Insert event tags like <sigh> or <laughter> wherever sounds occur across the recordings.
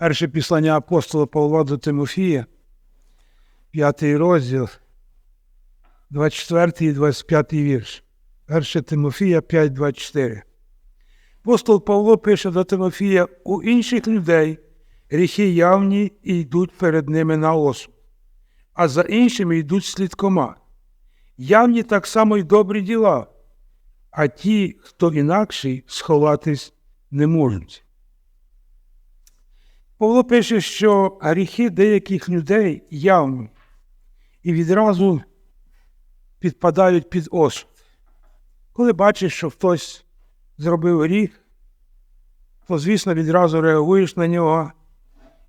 Перше післання апостола Павла до Тимофія, п'ятий розділ, 24 і 25 вірш. Перше Тимофія 5, 24. Апостол Павло пише до Тимофія у інших людей гріхи явні і йдуть перед ними на осуд, а за іншими йдуть слідкома. Явні так само й добрі діла, а ті, хто інакший, сховатись не можуть. Павло пише, що гріхи деяких людей явні і відразу підпадають під осуд. Коли бачиш, що хтось зробив гріх, то, звісно, відразу реагуєш на нього.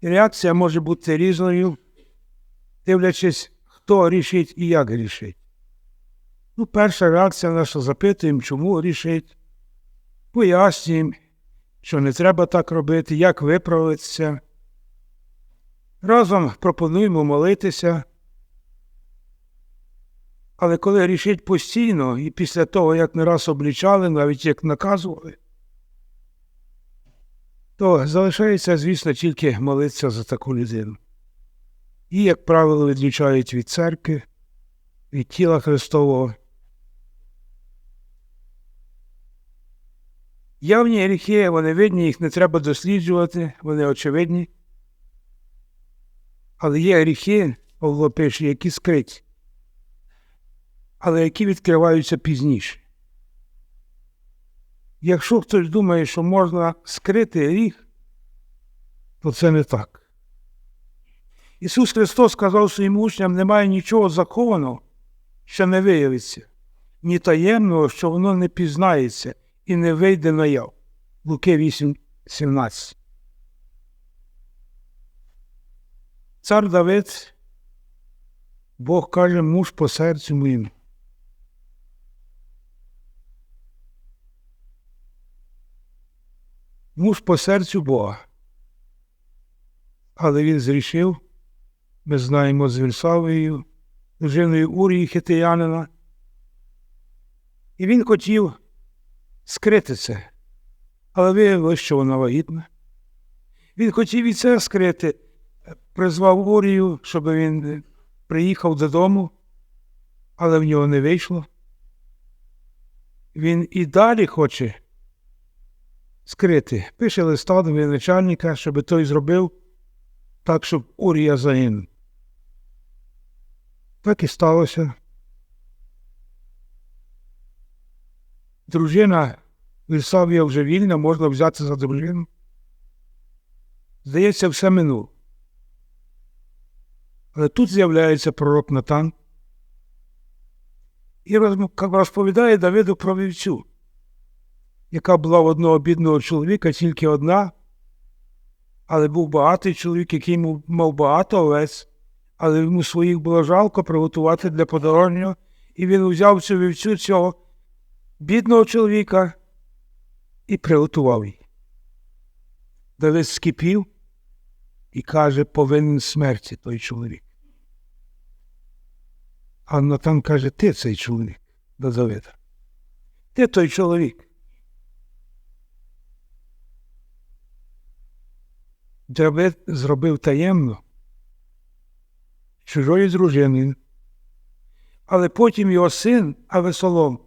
І реакція може бути різною, дивлячись, хто рішить і як рішить. Ну, перша реакція наша запитуємо, чому рішить, пояснюємо, що не треба так робити, як виправитися. Разом пропонуємо молитися. Але коли рішить постійно і після того, як не раз облічали, навіть як наказували, то залишається, звісно, тільки молитися за таку людину. І, як правило, відлічають від церкви, від тіла Христового. Явні гріхи, вони видні, їх не треба досліджувати, вони очевидні. Але є гріхи, Павло пише, які скриті, але які відкриваються пізніше. Якщо хтось думає, що можна скрити гріх, то це не так. Ісус Христос сказав своїм учням, немає нічого захованого, що не виявиться, ні таємного, що воно не пізнається і не вийде наяв. Луки 8, 17. Цар Давид, Бог каже, муж по серцю моєму. Муж по серцю Бога. Але він зрішив, ми знаємо з Вільсавою, дружиною Урії Хитиянина. І він хотів скрити це, але виявилося, що вона вагітна. Він хотів і це скрити, призвав Урію, щоб він приїхав додому, але в нього не вийшло. Він і далі хоче скрити. Пише листа до начальника, щоб той зробив так, щоб Урія загинув. Так і сталося. Дружина Вірсавія вже вільна, можна взяти за дружину. Здається, все минуло. Але тут з'являється пророк Натан і розповідає Давиду про вівцю, яка була в одного бідного чоловіка тільки одна, але був багатий чоловік, який мав багато овець, але йому своїх було жалко приготувати для подорожнього, і він взяв цю вівцю цього бідного чоловіка і приготував її. Давид скипів і каже, повинен смерті той чоловік. А Натан каже, ти цей чоловік до Давида. Ти той чоловік. Давид зробив таємно чужою дружиною, але потім його син Авесолом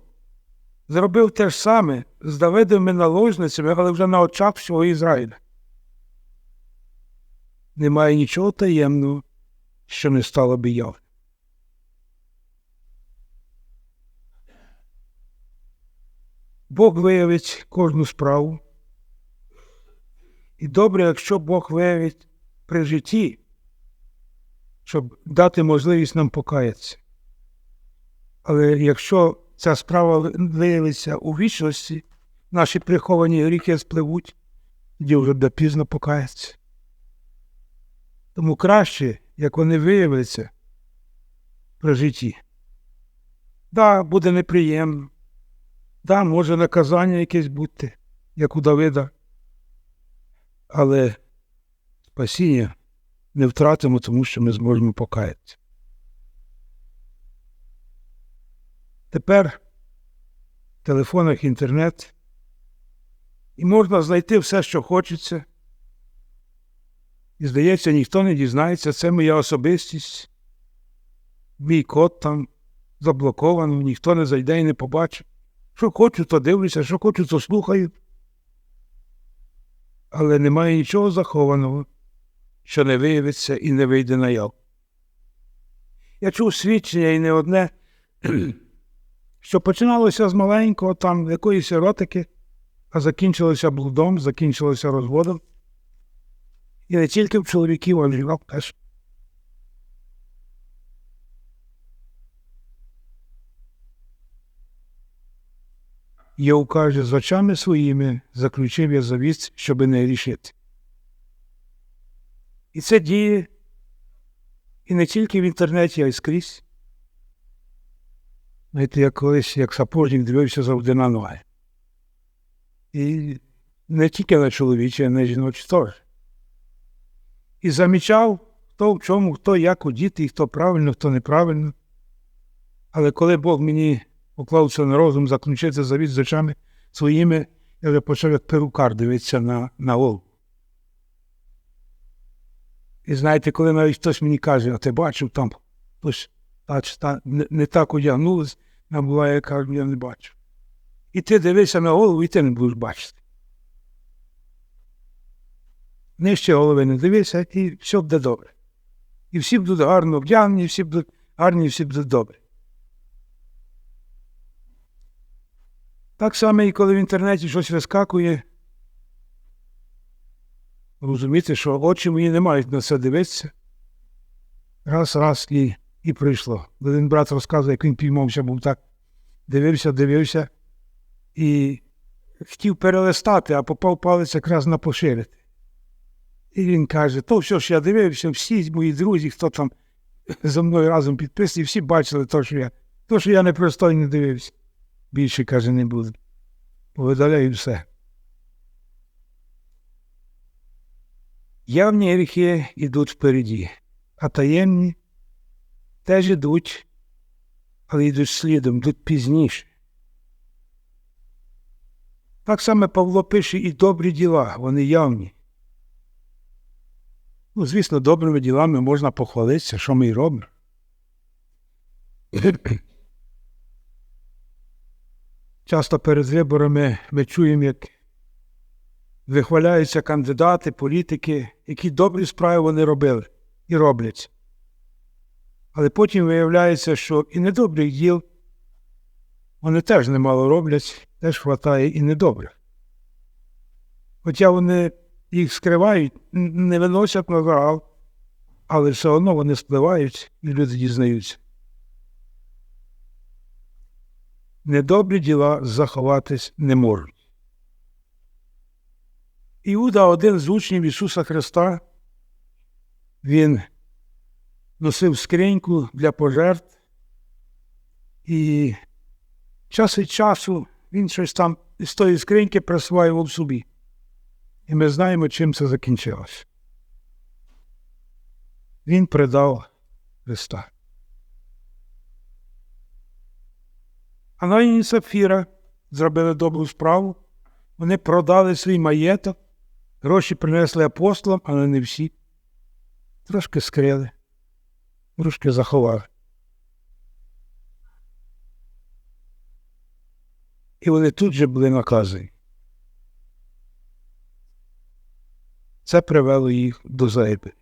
зробив те ж саме з Давидовими наложницями, але вже на очах всього Ізраїля. Немає нічого таємного, що не стало би явним. Бог виявить кожну справу. І добре, якщо Бог виявить при житті, щоб дати можливість нам покаятися. Але якщо ця справа виявиться у вічності, наші приховані гріхи спливуть, тоді вже буде пізно покаятися. Тому краще, як вони виявляться при житті. Да, буде неприємно. Да, може наказання якесь бути, як у Давида. Але спасіння не втратимо, тому що ми зможемо покаятися. Тепер в телефонах інтернет, і можна знайти все, що хочеться. І здається, ніхто не дізнається, це моя особистість. Мій код там заблоковано, ніхто не зайде і не побачить. Що хочу, то дивлюся, що хочу, то слухаю. Але немає нічого захованого, що не виявиться і не вийде наяв. Я чув свідчення і не одне, що починалося з маленького там якоїсь еротики, а закінчилося блудом, закінчилося розводом. І не тільки в чоловіків, а й жінок теж. Йов каже, з очами своїми заключив я завіс, щоби не рішити. І це діє і не тільки в інтернеті, а й скрізь. Знаєте, я колись, як сапожник, дивився завжди на ноги. І не тільки на чоловічі, а на жіночі теж. І замічав, хто в чому, хто як удіти, і хто правильно, хто неправильно. Але коли Бог мені поклав це на розум заключити завіт з очами своїми, я вже почав як перукар дивитися на, на голову. І знаєте, коли навіть хтось мені каже, а ти бачив там хтось та, чи та, не, не так одягнулась, а буває, я я не бачу. І ти дивишся на голову, і ти не будеш бачити. Нижче голови не дивися, і все буде добре. І всі будуть гарно вдягнені, всі будуть гарні, всі будуть добре. Так само, і коли в інтернеті щось вискакує, розуміти, що очі мої не мають на це дивитися. Раз, раз і і прийшло. Один брат розказує, як він піймався, був так, дивився, дивився і хотів перелистати, а попав палець якраз на поширити. І він каже: то все ж я дивився, всі мої друзі, хто там за мною разом підписані, всі бачили то, що я, то, що я непристойно дивився. Більше, каже, не буду. Повидаляю все. Явні гріхи йдуть впереді, а таємні теж йдуть, але йдуть слідом, йдуть пізніше. Так само Павло пише і добрі діла, вони явні. Ну, звісно, добрими ділами можна похвалитися, що ми й робимо. <coughs> Часто перед виборами ми чуємо, як вихваляються кандидати, політики, які добрі справи вони робили і роблять. Але потім виявляється, що і недобрих діл вони теж немало роблять, теж хватає і недобрих. Хоча вони їх скривають, не виносять на загал, але все одно вони спливають і люди дізнаються. Недобрі діла заховатись не можуть. Іуда, один з учнів Ісуса Христа, він носив скриньку для пожертв, і час від часу він щось там з тої скриньки присваював собі. І ми знаємо, чим це закінчилось. Він предав Христа. Анані і Сапфіра зробили добру справу. Вони продали свій маєток, гроші принесли апостолам, але не всі. Трошки скрили, трошки заховали. І вони тут же були наказані. Це привело їх до зайби.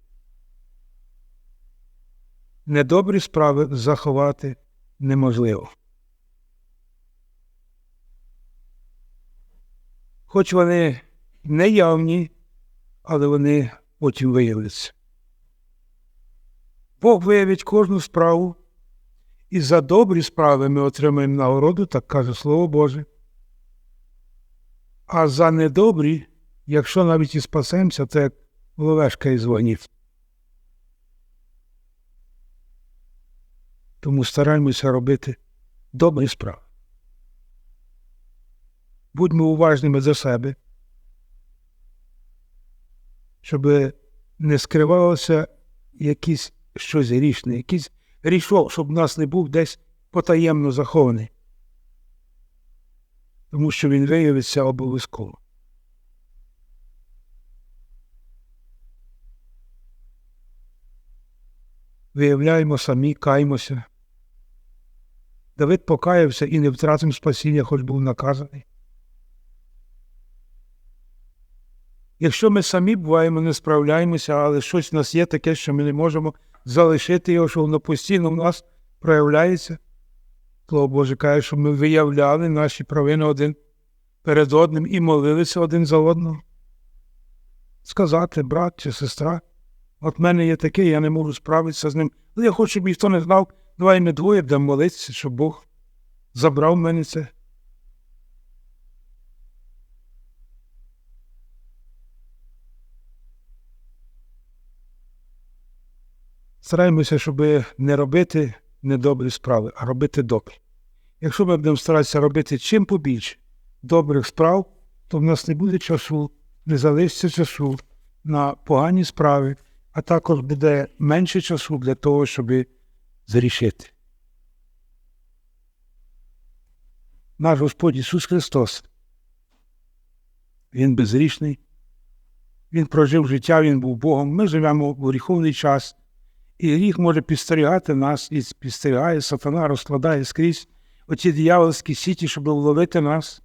Недобрі справи заховати неможливо. Хоч вони неявні, але вони потім виявляться. Бог виявить кожну справу, і за добрі справи ми отримаємо нагороду, так каже Слово Боже. А за недобрі, якщо навіть і спасемося, то як ловешка із вогнів. Тому стараємося робити добрі справи. Будьмо уважними за себе, щоб не скривалося якийсь щось грішне, якийсь грішок, щоб нас не був десь потаємно захований. Тому що він виявиться обов'язково. виявляємо самі, каємося. Давид покаявся і не втратив спасіння, хоч був наказаний. Якщо ми самі буваємо, не справляємося, але щось в нас є таке, що ми не можемо залишити його, що воно постійно в нас проявляється. Слово Боже каже, щоб ми виявляли наші провини один перед одним і молилися один за одного. Сказати, брат чи сестра, от мене є таке, я не можу справитися з ним. Але я хочу, щоб ніхто не знав, давай ми двоє будемо молитися, щоб Бог забрав мене це. Стараємося, щоб не робити недобрі справи, а робити добрі. Якщо ми будемо старатися робити чим побільше добрих справ, то в нас не буде часу, не залишиться часу на погані справи, а також буде менше часу для того, щоб зарішити. Наш Господь Ісус Христос, Він безрішний, Він прожив життя, Він був Богом. Ми живемо в гріховний час, і гріх може підстерігати нас, і підстерігає, сатана розкладає скрізь оці диявольські сіті, щоб вловити нас.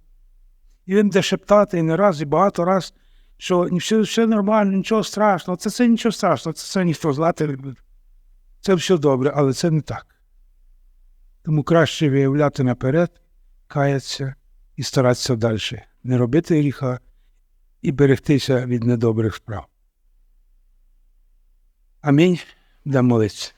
І він буде шептати і не раз, і багато раз, що все, все нормально, нічого страшного, це це нічого страшного, це це ніхто злати не буде. Це все добре, але це не так. Тому краще виявляти наперед, каятися і старатися далі, не робити гріха і берегтися від недобрих справ. Амінь. Будемо молитися.